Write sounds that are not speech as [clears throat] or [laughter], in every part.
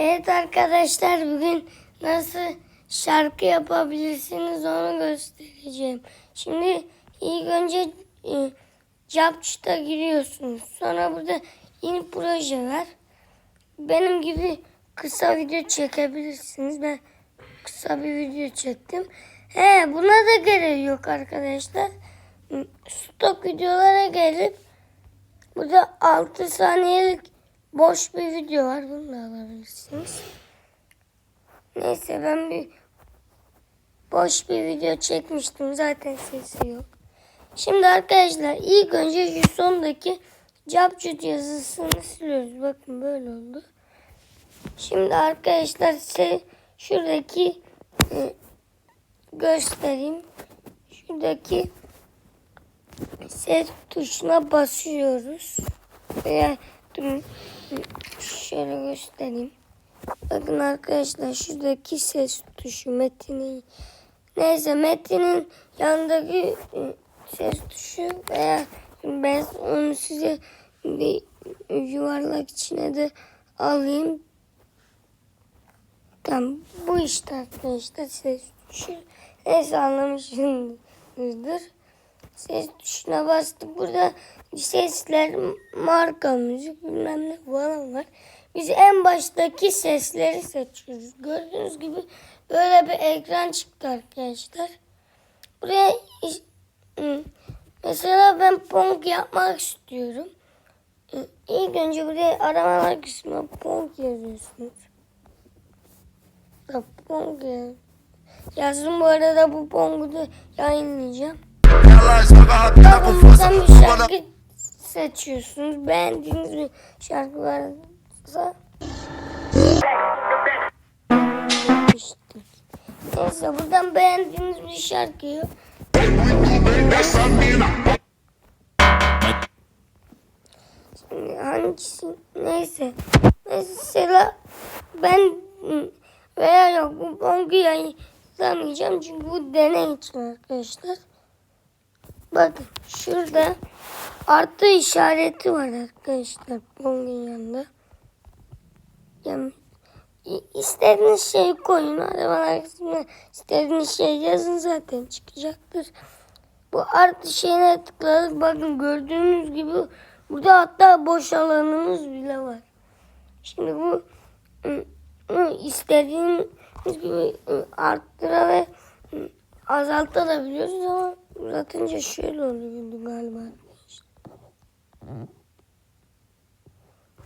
Evet arkadaşlar bugün nasıl şarkı yapabilirsiniz onu göstereceğim. Şimdi ilk önce e, giriyorsunuz. Sonra burada yeni proje var. Benim gibi kısa video çekebilirsiniz. Ben kısa bir video çektim. He buna da gerek yok arkadaşlar. Stok videolara gelip burada 6 saniyelik boş bir video var. Bunu da alabilirsiniz. Neyse ben bir boş bir video çekmiştim. Zaten sesi yok. Şimdi arkadaşlar ilk önce şu sondaki capcut yazısını siliyoruz. Bakın böyle oldu. Şimdi arkadaşlar size şuradaki e, göstereyim. Şuradaki ses tuşuna basıyoruz. Veya durun şöyle göstereyim. Bakın arkadaşlar şuradaki ses tuşu metinin neyse metinin yanındaki e, ses tuşu veya ben onu size bir yuvarlak içine de alayım. Tamam bu işte arkadaşlar ses tuşu. Neyse anlamışsınızdır. Ses tuşuna bastık. Burada sesler, marka müzik bilmem ne falan var. Biz en baştaki sesleri seçiyoruz. Gördüğünüz gibi böyle bir ekran çıktı arkadaşlar. Buraya mesela ben pong yapmak istiyorum. İlk önce buraya aramalar kısmına pong yazıyorsunuz. Da pong ya. Yazdım bu arada bu pongu da yayınlayacağım. Buradan bir şarkı seçiyorsunuz. Beğendiğiniz bir şarkı varsa İşte. Neyse buradan beğendiğiniz bir şarkıyı Şimdi hangisi neyse mesela ben veya yok bu bongu yayınlamayacağım çünkü bu deney için arkadaşlar. Bakın şurada artı işareti var arkadaşlar bongun yanında. Yani istediğiniz şeyi koyun. Arabalar kısmına istediğiniz şey yazın zaten çıkacaktır. Bu artı şeyine tıkladık. Bakın gördüğünüz gibi burada hatta boş alanımız bile var. Şimdi bu ı, istediğiniz gibi arttıra ve azaltabiliyoruz ama uzatınca şöyle oluyordu galiba.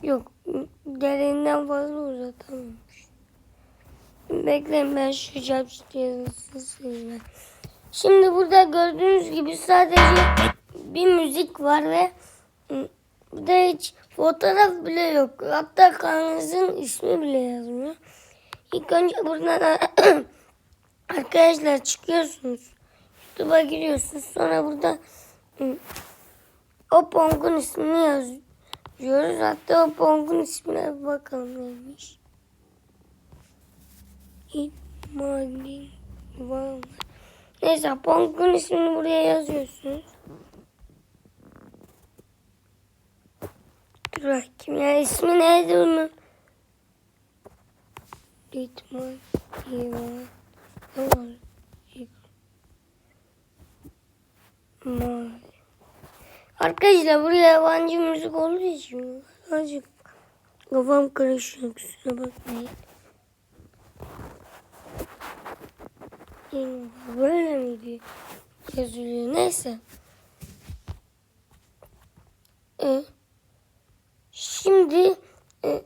Yok gereğinden fazla uzatamamış. Bekleyin ben şu yazısını sileyim. Şimdi burada gördüğünüz gibi sadece bir müzik var ve burada hiç fotoğraf bile yok. Hatta kanalınızın ismi bile yazmıyor. İlk önce buradan [clears throat] arkadaşlar çıkıyorsunuz. YouTube'a giriyorsunuz. Sonra burada o Pong'un ismini yazıyoruz. Hatta o Pong'un ismine bakalım neymiş. Neyse Pong'un ismini buraya yazıyorsunuz. Dur bakayım ya ismi neydi onun? İtmali var. Arkadaşlar buraya yabancı müzik olduğu için azıcık kafam karışıyor kusura bakmayın. Yani Böyle miydi yazılıyor neyse. Ee, şimdi e,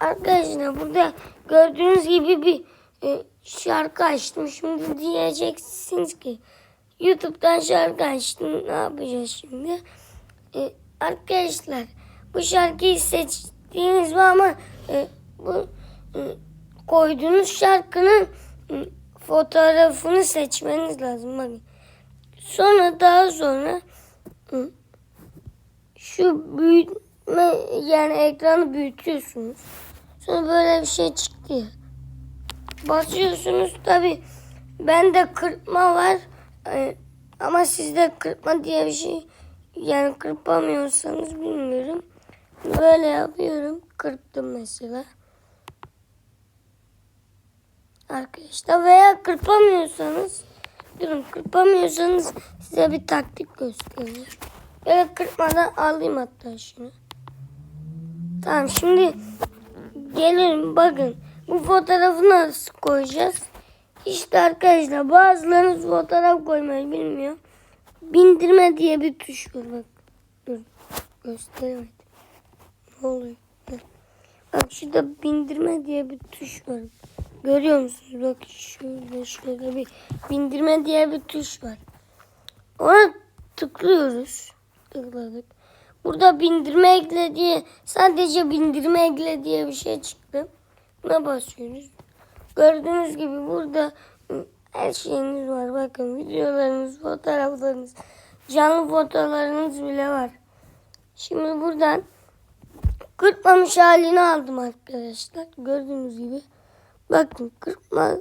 arkadaşlar burada gördüğünüz gibi bir e, şarkı açtım. Şimdi diyeceksiniz ki YouTube'dan şarkı açtım. Ne yapacağız şimdi? Ee, arkadaşlar bu şarkıyı seçtiğiniz var ama e, bu e, koyduğunuz şarkının e, fotoğrafını seçmeniz lazım. Bakın. Sonra daha sonra e, şu büyütme yani ekranı büyütüyorsunuz. Sonra böyle bir şey çıktı. Basıyorsunuz tabi bende kırpma var. Ee, ama sizde kırpma diye bir şey yani kırpamıyorsanız bilmiyorum. Böyle yapıyorum. Kırptım mesela. arkadaşlar veya kırpamıyorsanız durun kırpamıyorsanız size bir taktik göstereyim. Böyle kırpmadan alayım hatta şunu. Tamam şimdi gelin bakın bu fotoğrafı nasıl koyacağız? İşte arkadaşlar bazılarınız fotoğraf koymayı bilmiyor. Bindirme diye bir tuş var bak. Dur gösteremedim. Ne oluyor? Bak şurada bindirme diye bir tuş var. Görüyor musunuz? Bak şöyle şöyle bir bindirme diye bir tuş var. Ona tıklıyoruz. Tıkladık. Burada bindirme ekle diye sadece bindirme ekle diye bir şey çıktı. Buna basıyoruz. Gördüğünüz gibi burada her şeyiniz var. Bakın videolarınız, fotoğraflarınız, canlı fotoğraflarınız bile var. Şimdi buradan kırpmamış halini aldım arkadaşlar. Gördüğünüz gibi. Bakın kırpma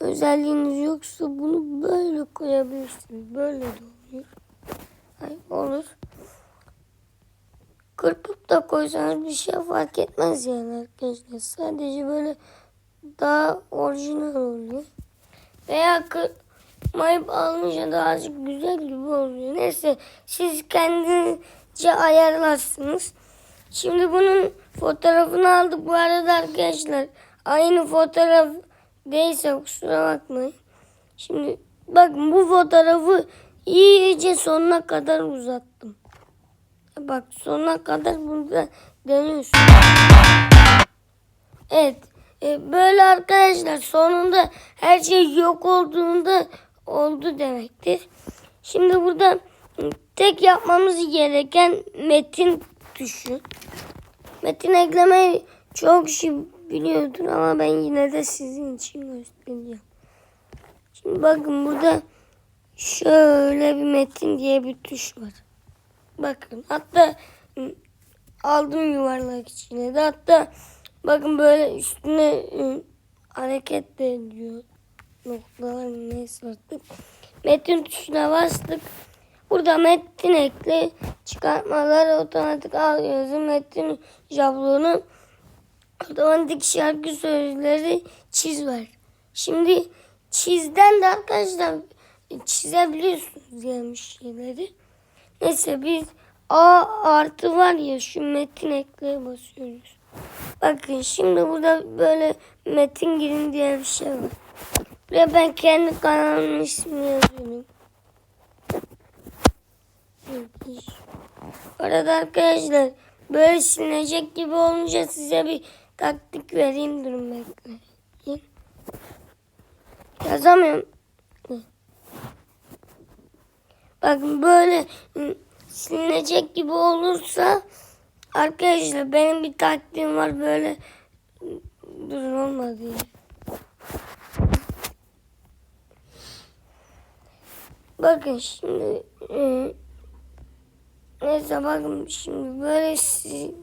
özelliğiniz yoksa bunu böyle koyabilirsiniz. Böyle de oluyor. Ay, olur. Kırpıp da koysanız bir şey fark etmez yani arkadaşlar. Sadece böyle daha orijinal oluyor. Veya kırpmayıp alınca da azıcık güzel gibi oluyor. Neyse siz kendince ayarlarsınız. Şimdi bunun fotoğrafını aldık bu arada arkadaşlar. Aynı fotoğraf değilse kusura bakmayın. Şimdi bakın bu fotoğrafı iyice sonuna kadar uzattım. Bak sonuna kadar burada deniyorsun. Evet. E, böyle arkadaşlar sonunda her şey yok olduğunda oldu demektir. Şimdi burada tek yapmamız gereken metin tuşu. Metin eklemeyi çok kişi biliyordur ama ben yine de sizin için göstereceğim. Şimdi bakın burada şöyle bir metin diye bir tuş var. Bakın hatta aldım yuvarlak içine de hatta bakın böyle üstüne hareket ediyor. Noktalar neyse artık. Metin tuşuna bastık. Burada metin ekle çıkartmalar otomatik al yazı metin jablonu otomatik şarkı sözleri çiz ver. Şimdi çizden de arkadaşlar çizebiliyorsunuz yani şeyleri. Neyse biz A artı var ya şu metin ekleye basıyoruz. Bakın şimdi burada böyle metin girin diye bir şey var. Buraya ben kendi kanalımın ismini yazıyorum. Arada arkadaşlar böyle silinecek gibi olunca size bir taktik vereyim durun bekleyin. Yazamıyorum. Bakın böyle silinecek gibi olursa arkadaşlar benim bir taktiğim var böyle ı, durun olmadı. Bakın şimdi ı, neyse bakın şimdi böyle si,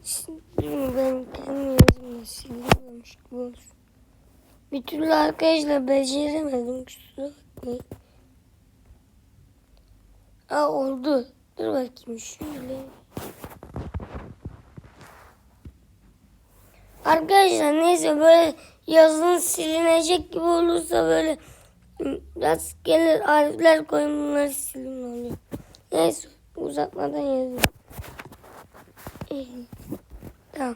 benim kendi yazım da silinmemiş gibi olsun. Bir türlü arkadaşlar beceremedim kusura bakmayın. Aa oldu. Dur bakayım şöyle. Arkadaşlar neyse böyle yazın silinecek gibi olursa böyle gelir harfler koyun bunları silin oluyor. Neyse uzatmadan yazayım. İyi. Tamam.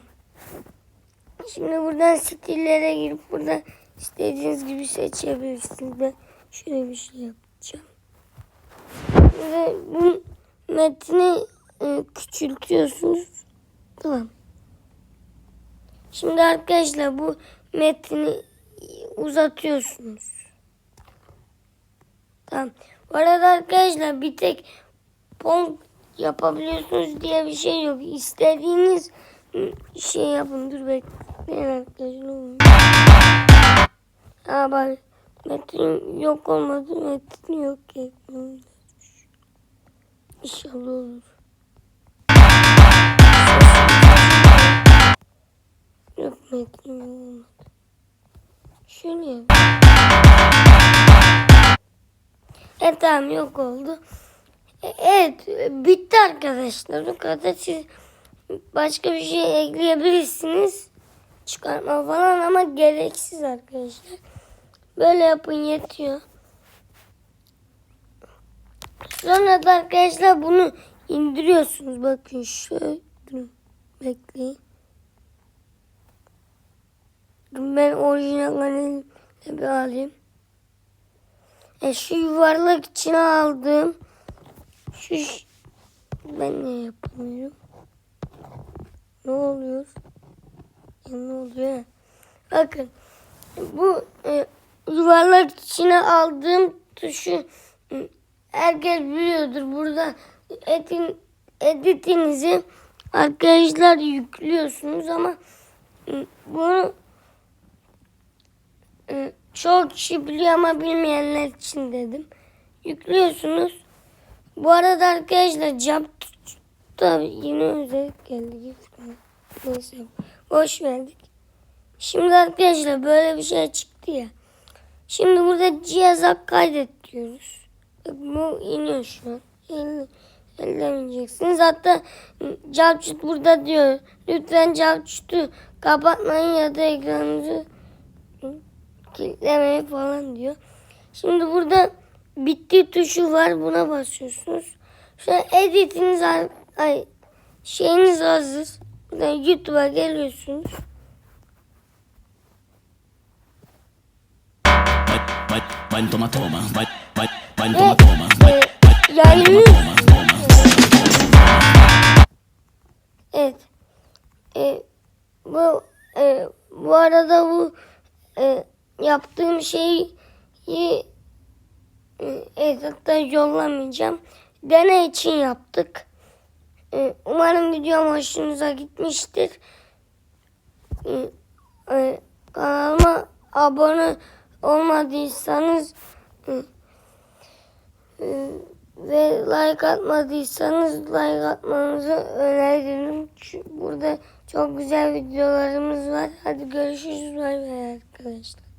Şimdi buradan stillere girip burada istediğiniz gibi seçebilirsiniz. Ben şöyle bir şey yapacağım. Ve bu metni e, küçültüyorsunuz. Tamam. Şimdi arkadaşlar bu metni uzatıyorsunuz. Tamam. Bu arada arkadaşlar bir tek pong yapabiliyorsunuz diye bir şey yok. İstediğiniz şey yapın. Dur bekleyin arkadaşlar. Aa bak metin yok olmadı. Metin yok. İnşallah olur. Olmadı. Şöyle. Evet tamam yok oldu. E, Evet bitti arkadaşlar. Bu kadar siz başka bir şey ekleyebilirsiniz. Çıkartma falan ama gereksiz arkadaşlar. Böyle yapın yetiyor. Sonra da arkadaşlar bunu indiriyorsunuz. Bakın şöyle. Bekleyin. Ben orijinal kalemle bir alayım. E şu yuvarlak içine aldım. Şu ben ne yapamıyorum? Ne oluyor? Ya ne oluyor? Bakın bu e, yuvarlak içine aldığım tuşu e, herkes biliyordur. Burada edin, editinizi arkadaşlar yüklüyorsunuz ama e, bunu çok kişi biliyor ama bilmeyenler için dedim. Yüklüyorsunuz. Bu arada arkadaşlar cam da yine özellik geldi. Neyse boş verdik. Şimdi arkadaşlar böyle bir şey çıktı ya. Şimdi burada cihaza kaydet diyoruz. Bu iniyor şu an. Elle, ellemeyeceksiniz. Hatta Cavçut burada diyor. Lütfen Cavçut'u kapatmayın ya da ekranınızı kilitlemeyin falan diyor. Şimdi burada bitti tuşu var. Buna basıyorsunuz. An editiniz ay, şeyiniz hazır. Buradan YouTube'a geliyorsunuz. Vai, vai, toma, vai, vai, vai, Ve toma, toma, vai, e, yayını toma, yaptığım şeyi e, evet, hatta yollamayacağım. Deney için yaptık. E, umarım videom hoşunuza gitmiştir. E, e, kanalıma abone olmadıysanız e, e, ve like atmadıysanız like atmanızı öneririm. Burada çok güzel videolarımız var. Hadi görüşürüz. Bay bay arkadaşlar.